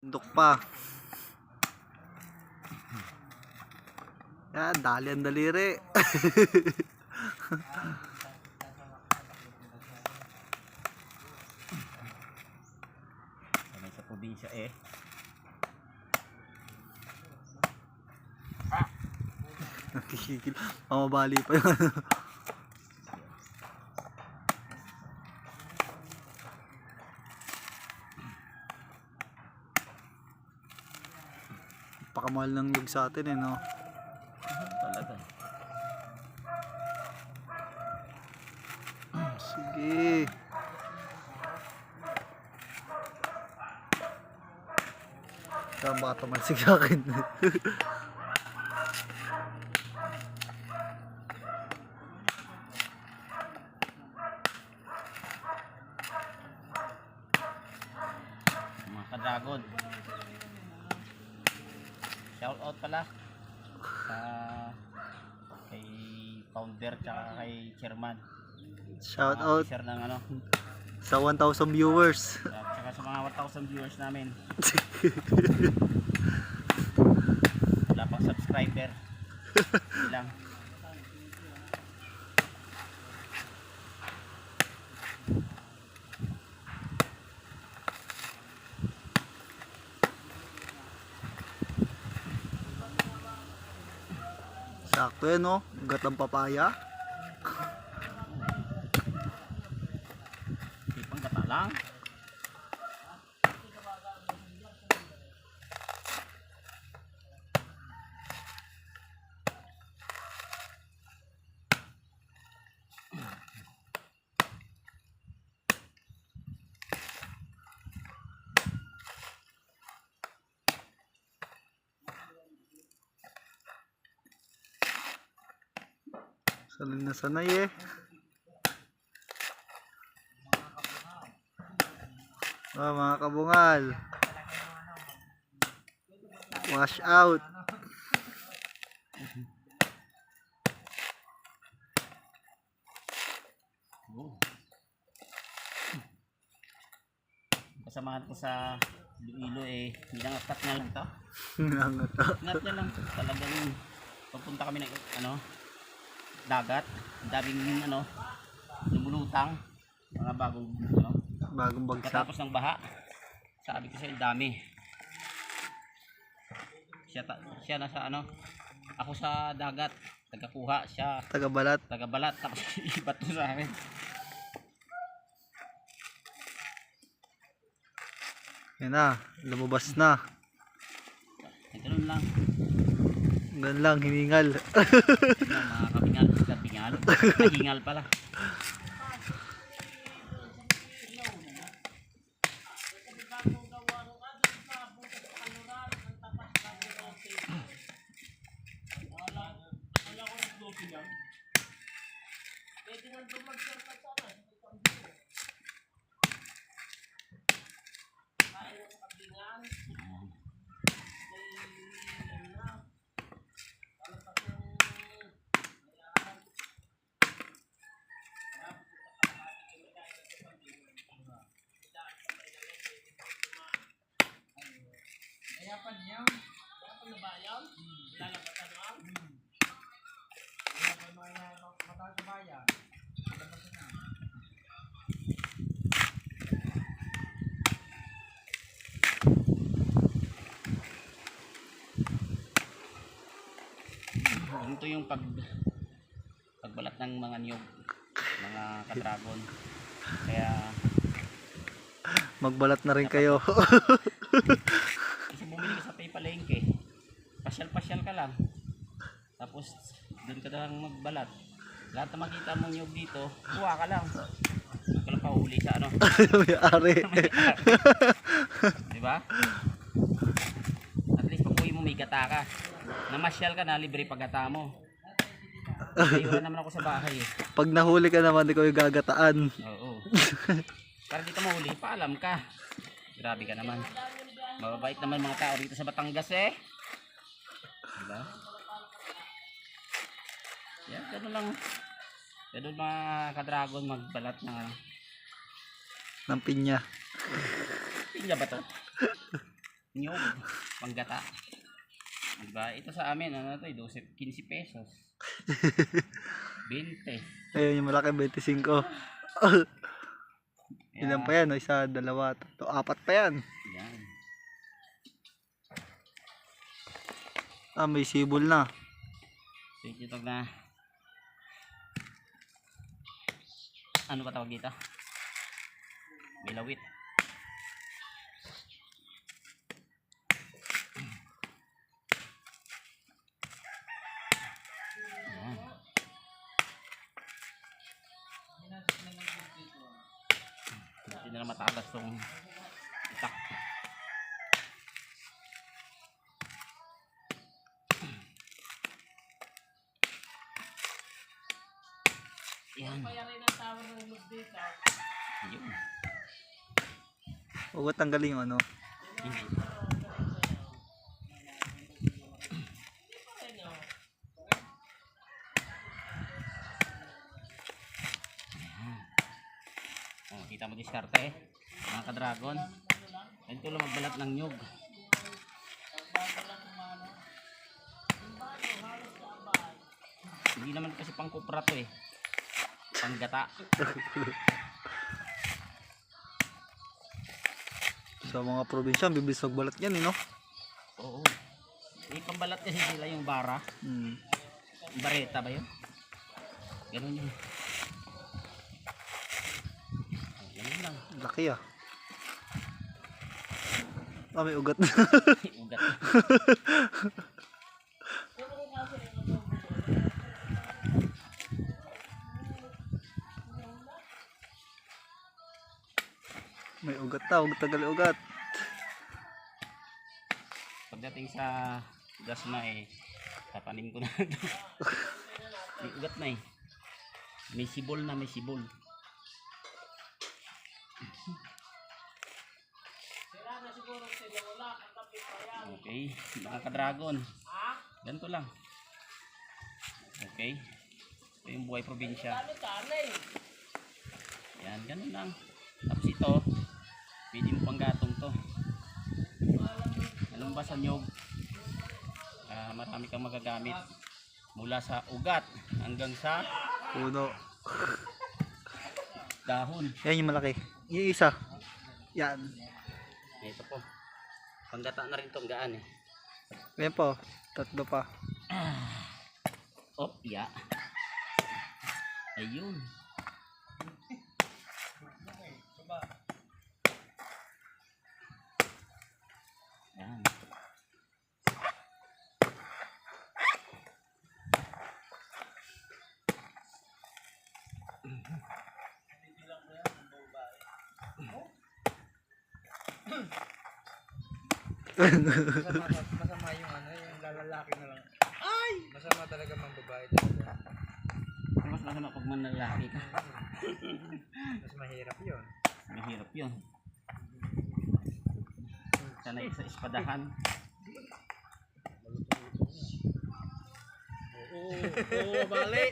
Bundok pa. Yan, dali ang daliri. Sanay sa probinsya eh. Nakikigil. Mamabali pa yun. Pakamahal ng lug sa atin eh, no? Talaga. Sige. Kaya baka tumalsik sa akin. Mga ka-dragon. Shout out pala sa kay founder tsaka kay chairman. Shout Mga out officer ng ano. sa 1,000 viewers. At Tsaka sa mga 1,000 viewers namin. Wala pang subscriber. Ilang. Sakto yan, no? Gat ang papaya. Di pang gata lang. Sanay na sanay eh. Ah, mga kabungal. Wash out. Oh. Kasamahan ko sa Iloilo eh, nilangakat na lang to. Nangat ah. Ingat niya lang. Talagang papunta kami ng ano, dagat. Ang daming ano, lumulutang. Mga bagong ano, Bagong bagsak. katapos ng baha. Sabi ko siya, dami. Siya, ta- siya nasa ano, ako sa dagat. Tagakuha siya, Tagabalat. tagabalat. Tapos ibat to sa akin. Yan na. Lumabas na. Ito nun lang. Ganun lang, hiningal. Yun lang, mga kapingal. Kapingal. Kahingal pala. Ito yung pag pagbalat ng mga niyog, mga kadragon. Kaya Magbalat na rin kayo. kasi bumili ka sa pay palengke, pasyal-pasyal ka lang. Tapos doon ka lang magbalat. Lahat na makita mo niyog dito, kuha ka lang. Huwag ka lang pahuli sa ano. May ari. Di ba? At least pag mo may gata ka. Namasyal ka na, libre paggata mo. Ayun naman ako sa bahay eh. Pag nahuli ka naman, ikaw yung gagataan. Oo. Para di ka mahuli, paalam ka. Grabe ka naman. Mababait naman mga tao dito sa Batangas eh. Diba? Yan, ganun lang. Ganun mga ka-dragon magbalat ng ano. Ng pinya. Pinya ba to? nyog, panggata. Diba? Ito sa amin, ano to, 12, 15 pesos. 20. Ayun yung malaki 25. Ilan pa yan? Isa, dalawa, tatlo, apat pa yan. Yan. Ah, may sibol na. So ito na ano ba tawag dito? Bilawit. Hindi na lang matagas tong itak. Yun. Huwag tanggalin yung ano. Oh, kita mo diskarte eh. Mga ka-dragon. Ganito lang magbalat ng nyug. Hindi naman kasi pang kupra to eh. Panggata. Sa mga probinsya, bibilis magbalat yan, eh, no? Oo. Eh, pambalat kasi sila yung bara. Hmm. Bareta ba yun? Ganun yun. Ganun lang. Laki ah. Ah, may ugat. Ugat. may ugat na, huwag tagal ugat. Pagdating sa gasma eh, tapanin ko na. may ugat na eh. May sibol na, may sibol. Okay, mga ka-dragon. Ganito lang. Okay. Ito yung buhay probinsya. Yan, ganun lang. Tapos ito, pwede mo pang gatong to. Alam ba sa nyog? Ah, marami kang magagamit. Mula sa ugat hanggang sa Puno. dahon. Yan yung malaki. Yung isa. Yan. Ito po. Panggata na rin tong gaan eh. Yan po. Tatlo pa. Oh, ya. Ayun. Yan. Masama, masama yung ano, yung lalaki na lang. Ay! Masama talaga mang babae talaga. Mas masama pag manlalaki ka. Mas mahirap yun. Mahirap yun. Sanay sa espadahan. Oo, oo, bali.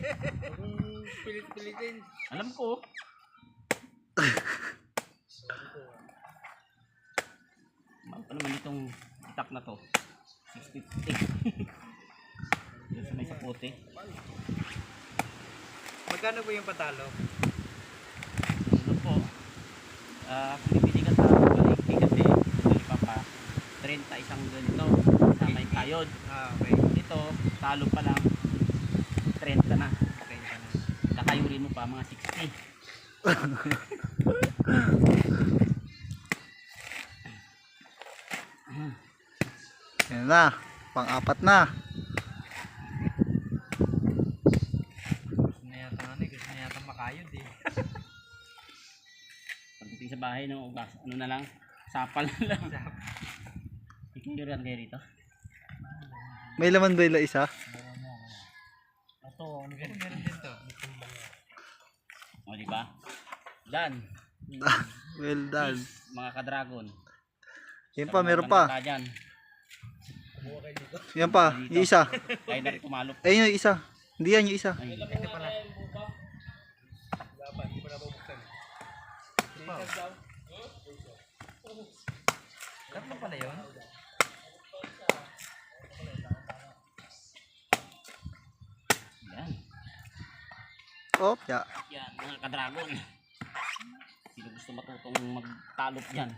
Pilit-pilitin. Alam ko. Mahal pa naman itong itak na to. 650. Doon sa may sapote. Magkano po yung patalo? Ano po? Ah, kung bibili ka sa palengke kasi bali pa pa 30 isang ganito. Sama yung kayod. Ah, okay. Dito, talo pa lang 30 na. 30 na. Kakayurin mo pa mga 60. Yan na. Pang-apat na. Gusto na yata ano gusto na yata makayod eh. Pagdating sa bahay, no, ugas, ano na lang, sapal na lang. Ikayuran kayo rito. May laman ba yung isa? Ito, ano meron din to. O, di ba? Dan, well done. mga ka-dragon. Yan pa, meron pa. Dyan. Yan pa. Yung isa. Kaya na rin kumalop. Ayun yung isa. Hindi yan yung isa. Ay, Ito pala. Tatlo pala yun? Oh, ya. Yan, mga kadragon. Sino gusto matutong magtalop dyan?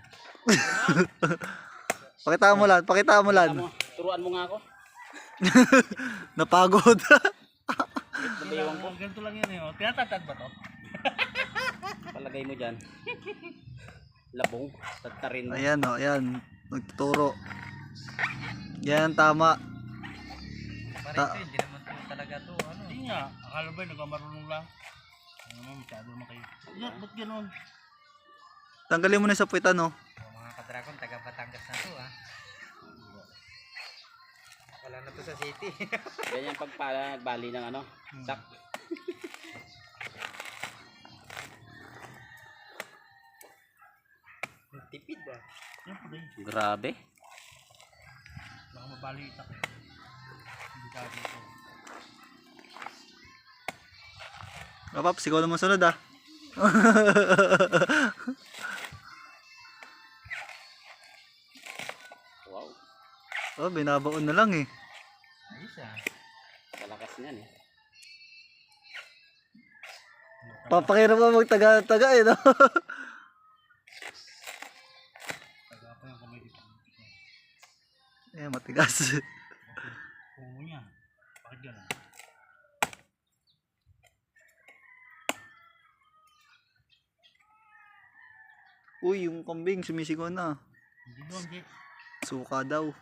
Pakita mo lan, pakita mo lan. Turuan mo nga ako. Napagod. Nabayawan ko. Ganito lang yun eh. oh. Tinatatad ba to? Palagay mo dyan. Labong. Tagtarin mo. ayan oh, ayan. Nagtuturo. Yan tama. Ta- talaga to. Ano? Hindi nga, akala ba nagkamarunong lang? Ano naman, masyado naman kayo. Yeah, ba't ganun? Tanggalin mo na sa puwitan oh. Oh, mga kadragon, taga Batangas na to ah. Wala na to sa city. Ganyan pagpala, nagbali ng ano. Sak. Tipid ah. Siyempre, Grabe. baka mabalita ko. Hindi ka dito. Kapap, sigaw naman sunod ah. Wow. Oh, binabaon na lang eh. Ayos ah. Kalakas niyan eh. Papakira mo magtaga-taga eh, no? Eh, matigas. Pungo niya. Bakit ganun? Uy, yung kambing, sumisigaw na. Hindi. Suka daw.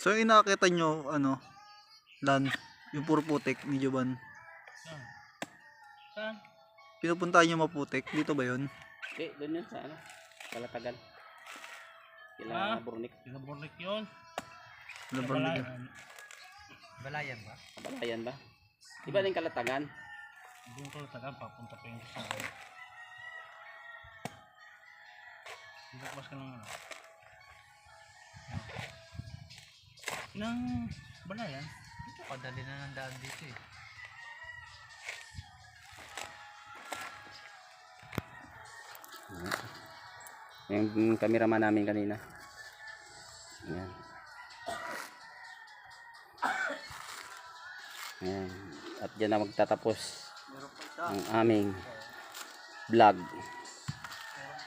So yung inakita nyo, ano, lan, yung puro putik ni Joban. Saan? Saan? Pinupuntahan nyo maputik, dito ba yun? Eh, doon yun sa ano. Kalatagan. Kila Ah. Burnik. Pinabornik yun. Labar Wala. nyo. Balayan ba? Kabalayan ba? Di ba din kalatagan? Doon ko taga papunta pa yung sa akin. Ilagpas ka ng ano. Nang balayan. Dito, kadali na ng daan dito eh. Yung cameraman namin kanina. Ayan. Ayan. At dyan na magtatapos ang aming vlog.